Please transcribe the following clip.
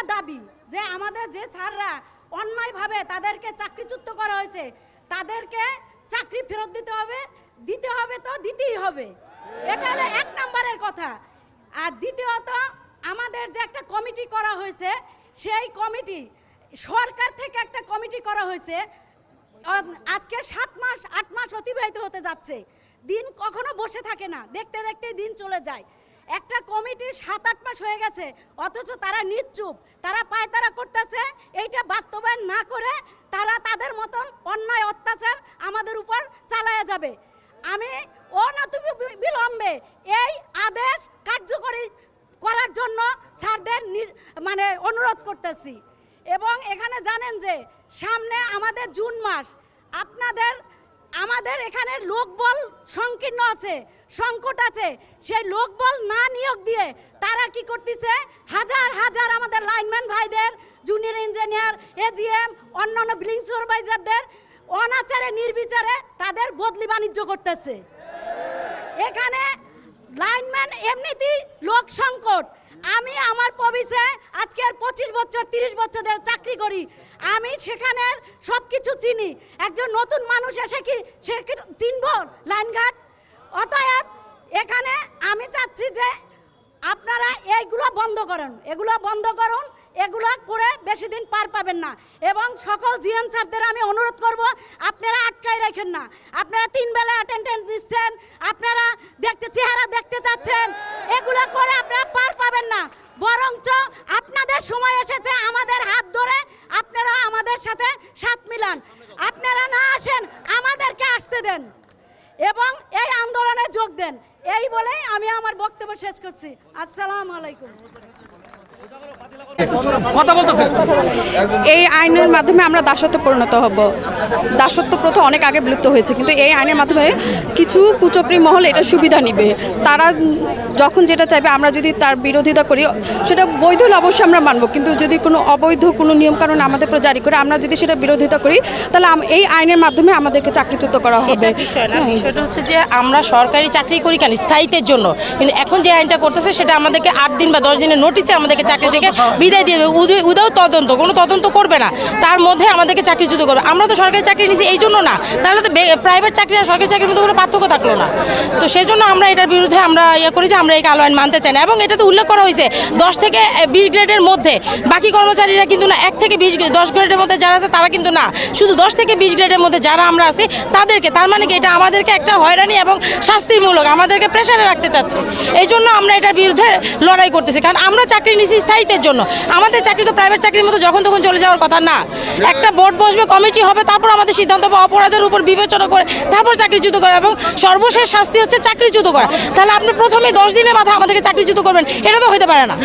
একটা দাবি যে আমাদের যে স্যাররা অন্যায়ভাবে তাদেরকে চাকরিচ্যুত করা হয়েছে, তাদেরকে চাকরি ফেরত দিতে হবে দিতে হবে তো দিতেই হবে। এটা হলো এক নম্বরের কথা। আর দ্বিতীয়ত, আমাদের যে একটা কমিটি করা হয়েছে, সেই কমিটি, সরকার থেকে একটা কমিটি করা হয়েছে আজকে সাত মাস, আট মাস অতিবাহিত হতে যাচ্ছে। দিন কখনো বসে থাকে না। দেখতে দেখতে দিন চলে যায়। একটা কমিটি সাত আট মাস হয়ে গেছে, অথচ তারা নিশ্চুপ তারা পায়তারা করতেছে, এইটা বাস্তবায়ন না করে তারা তাদের মতন অন্যায়, অত্যাচার আমাদের উপর চালায়া যাবে। আমি অনতি বিলম্বে এই আদেশ কার্যকরী করার জন্য স্যারদের মানে অনুরোধ করতেছি। এবং এখানে জানেন যে সামনে আমাদের জুন মাস, আপনাদের আমাদের এখানে লোকবল সংকীর্ণ আছে, সংকট আছে। সেই লোকবল না নিয়োগ দিয়ে তারা কি করতেছে? হাজার হাজার আমাদের লাইনম্যান ভাইদের junior engineer A G M অন্যান্য বিলিং সুপারভাইজারদের অনাচারে, নির্বিচারে তাদের বদলি বাণিজ্য করতেছে। এখানে লাইনম্যান এমনিতেই লোক সংকট। আমি আমার পবিসে আজকের পঁচিশ বছর, তিরিশ বছরের চাকরি করি। আমি সেখানের সব কিছু চিনি। একজন নতুন মানুষ এসে কি সে কি চিনব লাইনঘাট অতএব এখানে আমি চাচ্ছি যে আপনারা এইগুলো বন্ধ করুন। এগুলো বন্ধ করুন, এগুলো করে বেশি দিন পার পাবেন না। এবং সকল জিএম স্যারদের আমি অনুরোধ করব, আপনারা আটকায় রাখেন না। আপনারা তিন বেলা অ্যাটেন্ডেন্স দিচ্ছেন, আপনারা দেখতে, চেহারা দেখতে চাচ্ছেন, এগুলো করে আপনারা পার পাবেন না। বরঞ্চ আপনাদের সময় এসেছে আমাদের হাত ধরে সাথ মিলান। আপনারা না আসেন, আমাদেরকে আসতে দেন। এবং এই আন্দোলনে যোগ দেন। এই বলেই আমি আমার বক্তব্য শেষ করছি। আসসালামু আলাইকুম। কথা বলতেছে। এই আইনের মাধ্যমে আমরা দাসত্ব পরিণত হব। দাসত্ব প্রথা অনেক আগে বিলুপ্ত হয়েছে কিন্তু এই আইনের মাধ্যমে কিছু কুচক্রী মহল এটা সুবিধা নিবে। তারা যখন যেটা চাইবে আমরা যদি তার বিরোধিতা করি সেটা বৈধ হলে অবশ্যই আমরা মানব কিন্তু যদি কোনো অবৈধ কোনো নিয়মকানুন আমাদের উপর জারি করে আমরা যদি সেটা বিরোধিতা করি তাহলে এই আইনের মাধ্যমে আমাদেরকে চাকরিচ্যুত করা হবে। সেটা বিষয় না বিষয়টা হচ্ছে যে আমরা সরকারি চাকরি করি কেন? স্থায়িত্বের জন্য। কিন্তু এখন যে আইনটা করতেছে সেটা আমাদেরকে আট দিন বা দশ দিনের নোটিসে আমাদেরকে চাকরি থেকে বিদায় দিয়ে দেবে। উদাও তদন্ত, কোনো তদন্ত করবে না। তার মধ্যে আমাদেরকে চাকরিচ্যুত করবে। আমরা তো সরকারি চাকরি নিছি, এই জন্য না। তাহলে তো প্রাইভেট চাকরি আর সরকারি চাকরির মধ্যে কোনো পার্থক্য থাকল না। তো সেই জন্য আমরা এটার বিরুদ্ধে আমরা ইয়ে করি যে আমরা এই কালো আইন মানতে চাই না। এবং এটাতে উল্লেখ করা হয়েছে, দশ থেকে বিশ গ্রেডের মধ্যে। বাকি কর্মচারীরা কিন্তু না, এক থেকে বিশ দশ গ্রেডের মধ্যে যারা আছে, তারা কিন্তু না। শুধু দশ থেকে বিশ গ্রেডের মধ্যে যারা আমরা আছি, তাদেরকে। তার মানে কি? এটা আমাদেরকে একটা হয়রানি এবং শাস্তিমূলক, আমাদেরকে প্রেশারে রাখতে চাচ্ছে। এই জন্য আমরা এটার বিরুদ্ধে লড়াই করতেছি। কারণ আমরা চাকরি নিছি স্থায়িত্বের জন্য। আমাদের চাকরি তো প্রাইভেট চাকরির মতো যখন তখন চলে যাওয়ার কথা না। একটা বোর্ড বসবে কমিটি হবে, তারপর আমাদের সিদ্ধান্ত বা অপরাধের উপর বিবেচনা করে তারপর চাকরিচ্যুত করা এবং সর্বশেষ শাস্তি হচ্ছে চাকরিচ্যুত করা। তাহলে আপনি প্রথমে দশ দিনের মাথা আমাদেরকে চাকরিচ্যুত করবেন, এটা তো হতে পারে না।